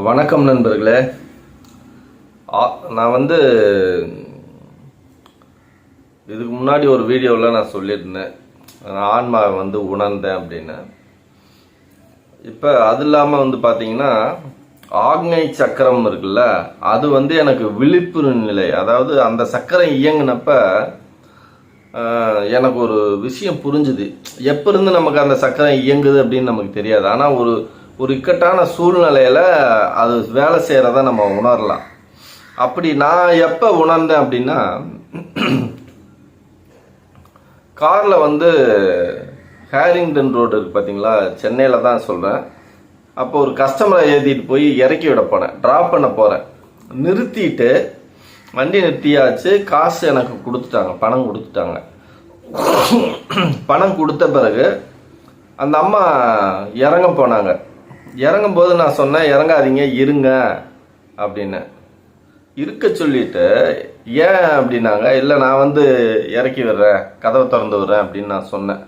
வணக்கம் நண்பர்களே. ஆ- நான் வந்து இதுக்கு முன்னாடி ஒரு வீடியோவில் நான் சொல்லியிருந்தேன். நான் ஆன்மாவை வந்து உணர்ந்தேன் அப்படின்னு. இப்போ அது இல்லாமல் வந்து பார்த்தீங்கன்னா ஆக்னை சக்கரம் இருக்குல்ல அது வந்து எனக்கு விழிப்பு நிலை. அதாவது அந்த சக்கரம் இயங்கினப்ப எனக்கு ஒரு விஷயம் புரிஞ்சுது. எப்போ இருந்து நமக்கு அந்த சக்கரம் இயங்குது அப்படின்னு நமக்கு தெரியாது. ஆனால் ஒரு ஒரு இக்கட்டான சூழ்நிலையில் அது வேலை செய்கிறத நம்ம உணரலாம். அப்படி நான் எப்போ உணர்ந்தேன் அப்படின்னா காரில் வந்து ஹேரிங்டன் ரோடு இருக்குது பார்த்தீங்களா சென்னையில் தான் சொல்கிறேன் அப்போ ஒரு கஸ்டமரை ஏற்றிட்டு போய் இறக்கி விட போனேன். ட்ராப் பண்ண போகிறேன் நிறுத்திட்டு வண்டி நிறுத்தியாச்சு. காசு எனக்கு கொடுத்துட்டாங்க. பணம் கொடுத்துட்டாங்க. பணம் கொடுத்த பிறகு அந்த அம்மா இறங்க போனாங்க. இறங்கும் போது நான் சொன்னேன் இறங்காதீங்க இருங்க அப்படின்னு. இருக்க சொல்லிட்டு ஏன் அப்படின்னாங்க இல்லை நான் வந்து இறக்கி விடுறேன் கதவை திறந்து விடுறேன் அப்படின்னு நான் சொன்னேன்.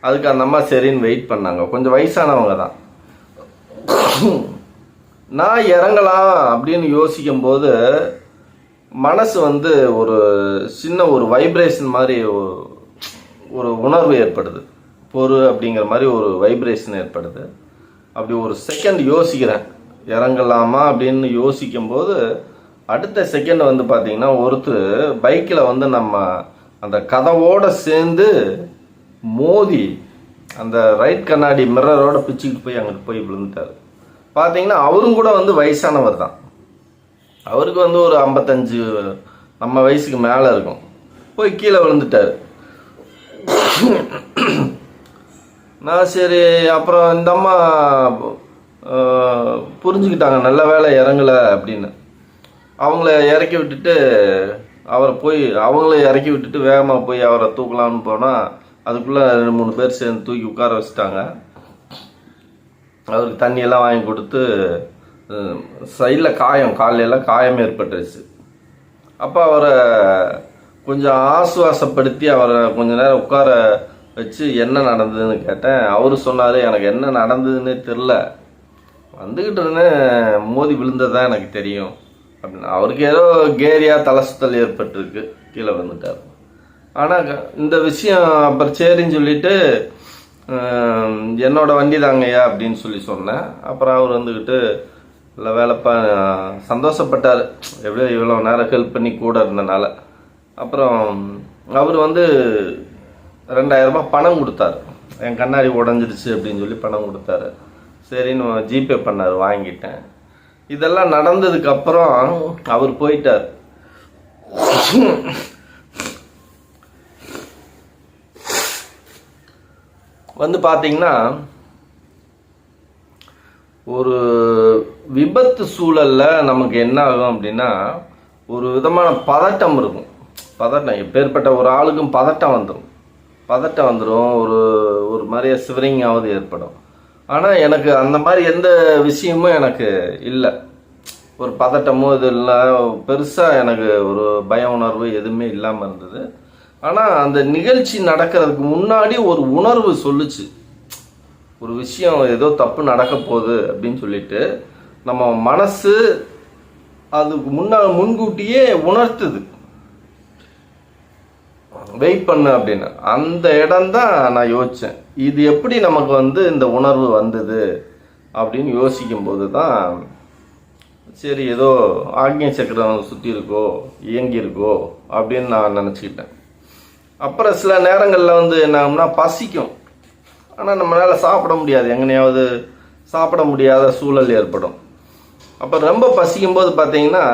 அதுக்கு அந்த அம்மா சரின்னு வெயிட் பண்ணாங்க. கொஞ்சம் வயசானவங்க தான். நான் இறங்கலாம் அப்படின்னு யோசிக்கும் போது மனசு வந்து ஒரு சின்ன ஒரு வைப்ரேஷன் மாதிரி ஒரு உணர்வு ஏற்படுது. பொறு அப்படிங்கிற மாதிரி ஒரு வைப்ரேஷன் ஏற்படுது. அப்படி ஒரு செகண்ட் யோசிக்கிறேன். இறங்கலாமா அப்படின்னு யோசிக்கும்போது அடுத்த செகண்ட் வந்து பார்த்தீங்கன்னா ஒருத்தர் பைக்கில் வந்து நம்ம அந்த கதவோட சேர்ந்து மோதி அந்த ரைட் கண்ணாடி மிரரோட பிச்சுக்கிட்டு போய் அங்கிட்டு போய் விழுந்துட்டாரு. பார்த்தீங்கன்னா அவரும் கூட வந்து வயசானவர் தான். அவருக்கு வந்து ஒரு ஐம்பத்தஞ்சு நம்ம வயசுக்கு மேலே இருக்கும். போய் கீழே விழுந்துட்டார். நான் சரி அப்புறம் இந்த அம்மா புரிஞ்சுக்கிட்டாங்க நல்ல வேலை இறங்கலை அப்படின்னு. அவங்கள இறக்கி விட்டுட்டு அவரை போய் அவங்கள இறக்கி விட்டுட்டு வேகமாக போய் அவரை தூக்கலாம்னு போனால் அதுக்குள்ளே ரெண்டு மூணு பேர் சேர்ந்து தூக்கி உட்கார வச்சுட்டாங்க. அவருக்கு தண்ணியெல்லாம் வாங்கி கொடுத்து சைடில் காயம் காலையெல்லாம் எல்லாம் காயம் ஏற்பட்டுருச்சு. அப்போ அவரை கொஞ்சம் ஆசுவாசப்படுத்தி அவரை கொஞ்ச நேரம் உட்கார வச்சு என்ன நடந்ததுன்னு கேட்டேன். அவர் சொன்னார் எனக்கு என்ன நடந்ததுன்னே தெரில வந்துக்கிட்டு இருந்தேன். மோதி விழுந்ததான் எனக்கு தெரியும். அப்படின்னு. அவருக்கு ஏதோ கேரியா தலை சுத்தல் ஏற்பட்டிருக்கு. கீழே வந்துட்டார். ஆனால் இந்த விஷயம் அப்புறம் சரின்னு சொல்லிட்டு என்னோடய என்னோட வண்டி தாங்கய்யா அப்படின்னு சொல்லி சொன்னேன். அப்புறம் அவர் வந்துக்கிட்டு இல்லை வேலைப்பா சந்தோஷப்பட்டார். எப்படியோ இவ்வளோ நேரம் ஹெல்ப் பண்ணி கூட இருந்தனால. அப்புறம் அவர் வந்து ரெண்டாயிரம் ரூபாய் பணம் கொடுத்தாரு. என் கண்ணாடி உடஞ்சிருச்சு அப்படின்னு சொல்லி பணம் கொடுத்தாரு. சரின்னு ஜிபே பண்ணார் வாங்கிட்டேன். இதெல்லாம் நடந்ததுக்கப்புறம் அவர் போயிட்டார். வந்து பார்த்தீங்கன்னா ஒரு விபத்து சூழலில் நமக்கு என்ன ஆகும் அப்படின்னா ஒரு விதமான பதட்டம் இருக்கும். பதட்டம் எப்பேற்பட்ட ஒரு ஆளுக்கும் பதட்டம் வந்துடும் பதட்டம் வந்துடும் ஒரு ஒரு மாதிரியே சிவரிங்காவது ஏற்படும். ஆனால் எனக்கு அந்த மாதிரி எந்த விஷயமும் எனக்கு இல்லை. ஒரு பதட்டமோ இது இல்லை. பெருசாக எனக்கு ஒரு பய உணர்வு எதுவுமே இல்லாமல் இருந்தது. ஆனால் அந்த நிகழ்ச்சி நடக்கிறதுக்கு முன்னாடி ஒரு உணர்வு சொல்லுச்சு. ஒரு விஷயம் ஏதோ தப்பு நடக்க போகுது அப்படின்னு சொல்லிட்டு நம்ம மனசு அதுக்கு முன்னால் முன்கூட்டியே உணர்த்துது. வெயிட் பண்ணு அப்படின்னு. அந்த இடம் தான் நான் யோசித்தேன் இது எப்படி நமக்கு வந்து இந்த உணர்வு வந்தது அப்படின்னு யோசிக்கும் போது தான் சரி ஏதோ ஆக்ஞை சக்கரம் சுற்றி இருக்கோ இயங்கி இருக்கோ அப்படின்னு நான் நினச்சிக்கிட்டேன். அப்புறம் சில நேரங்களில் வந்து என்ன ஆகும்னா பசிக்கும். ஆனால் நம்மளால் சாப்பிட முடியாது. எங்கனையாவது சாப்பிட முடியாத சூழல் ஏற்படும். அப்போ ரொம்ப பசிக்கும் போது பார்த்தீங்கன்னா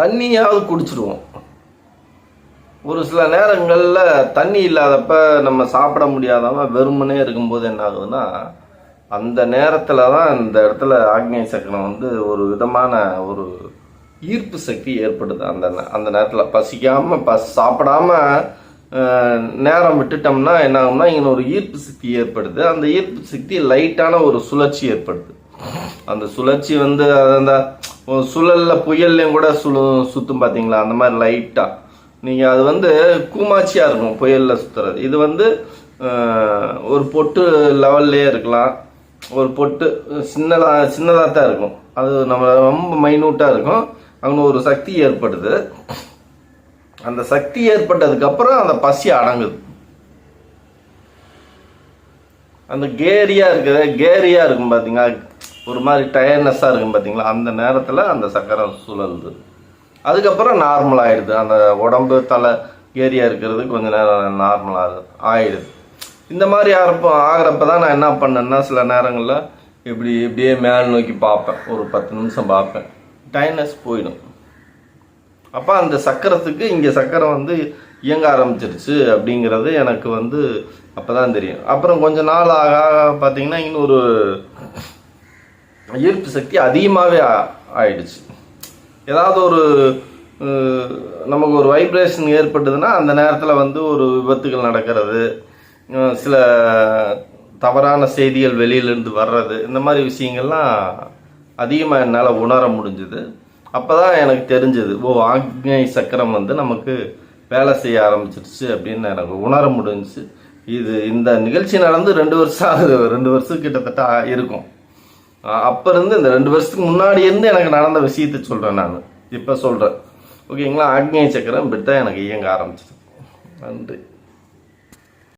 தண்ணியாவது குடிச்சிடுவோம் ஒரு சில நேரங்களில் தண்ணி இல்லாதப்ப நம்ம சாப்பிட முடியாதவன் வெறுமனே இருக்கும்போது என்ன ஆகுதுன்னா அந்த நேரத்தில் தான் இந்த இடத்துல ஆக்னேய சக்கரம் வந்து ஒரு விதமான ஒரு ஈர்ப்பு சக்தி ஏற்படுது. அந்த அந்த நேரத்தில் பசிக்காமல் பஸ் சாப்பிடாம நேரம் விட்டுட்டோம்னா என்ன ஆகும்னா இங்கே ஒரு ஈர்ப்பு சக்தி ஏற்படுது. அந்த ஈர்ப்பு சக்தி லைட்டான ஒரு சுழற்சி ஏற்படுது. அந்த சுழற்சி வந்து அந்த சுழலில் சுழல்ல புயல்லையும் கூட சுழு சுற்றும் பார்த்தீங்களா அந்த மாதிரி லைட்டாக நீங்கள் அது வந்து கூமாச்சியாக இருக்கும் புயலில் சுற்றுறது இது வந்து ஒரு பொட்டு லெவல்லே இருக்கலாம். ஒரு பொட்டு சின்னதாக சின்னதாக தான் இருக்கும். அது நம்ம ரொம்ப மைன்யூட்டாக இருக்கும். அங்கே ஒரு சக்தி ஏற்படுது. அந்த சக்தி ஏற்பட்டதுக்கப்புறம் அந்த பசி அடங்குது. அந்த கேரியாக இருக்கிற கேரியாக இருக்கும் பார்த்தீங்களா ஒரு மாதிரி டயர்னஸ்ஸாக இருக்கும் பார்த்தீங்களா அந்த நேரத்தில் அந்த சக்கரை சுழல்து. அதுக்கப்புறம் நார்மல் ஆயிடுது. அந்த உடம்பு தலை ஏரியா இருக்கிறது கொஞ்ச நேரம் நார்மல் ஆயிடுது. இந்த மாதிரி ஆகிறப்ப ஆகிறப்ப தான் நான் என்ன பண்ணேன்னா சில நேரங்களில் இப்படி இப்படியே மேல் நோக்கி பார்ப்பேன். ஒரு பத்து நிமிஷம் பார்ப்பேன். டைனஸ் போயிடும். அப்போ அந்த சக்கரத்துக்கு இங்கே சக்கரம் வந்து இயங்க ஆரம்பிச்சிருச்சு அப்படிங்கிறது எனக்கு வந்து அப்போ தான் தெரியும். அப்புறம் கொஞ்ச நாள் ஆக ஆக பார்த்தீங்கன்னா இன்னொரு ஈர்ப்பு சக்தி அதிகமாகவே ஆயிடுச்சு. ஏதாவது ஒரு நமக்கு ஒரு வைப்ரேஷன் ஏற்பட்டதுன்னா அந்த நேரத்தில் வந்து ஒரு விபத்துகள் நடக்கிறது. சில தவறான செய்திகள் வெளியிலேருந்து வர்றது. இந்த மாதிரி விஷயங்கள்லாம் அதிகமாக என்னால் உணர முடிஞ்சுது. அப்போ தான் எனக்கு தெரிஞ்சது ஓ ஆக்ஞை சக்கரம் வந்து நமக்கு வேலை செய்ய ஆரம்பிச்சிருச்சு அப்படின்னு எனக்கு உணர முடிஞ்சிச்சு. இது இந்த நிகழ்ச்சி நடந்து ரெண்டு வருஷம் ஆகுது. ரெண்டு வருஷம் கிட்டத்தட்ட இருக்கும். அப்போருந்து இந்த ரெண்டு வருஷத்துக்கு முன்னாடி இருந்து எனக்கு நடந்த விஷயத்தை சொல்கிறேன் நான். இப்போ சொல்கிறேன் ஓகேங்களா? ஆக்னேய சக்கரம் இப்படி தான் எனக்கு இயங்க ஆரம்பிச்சது நன்றி.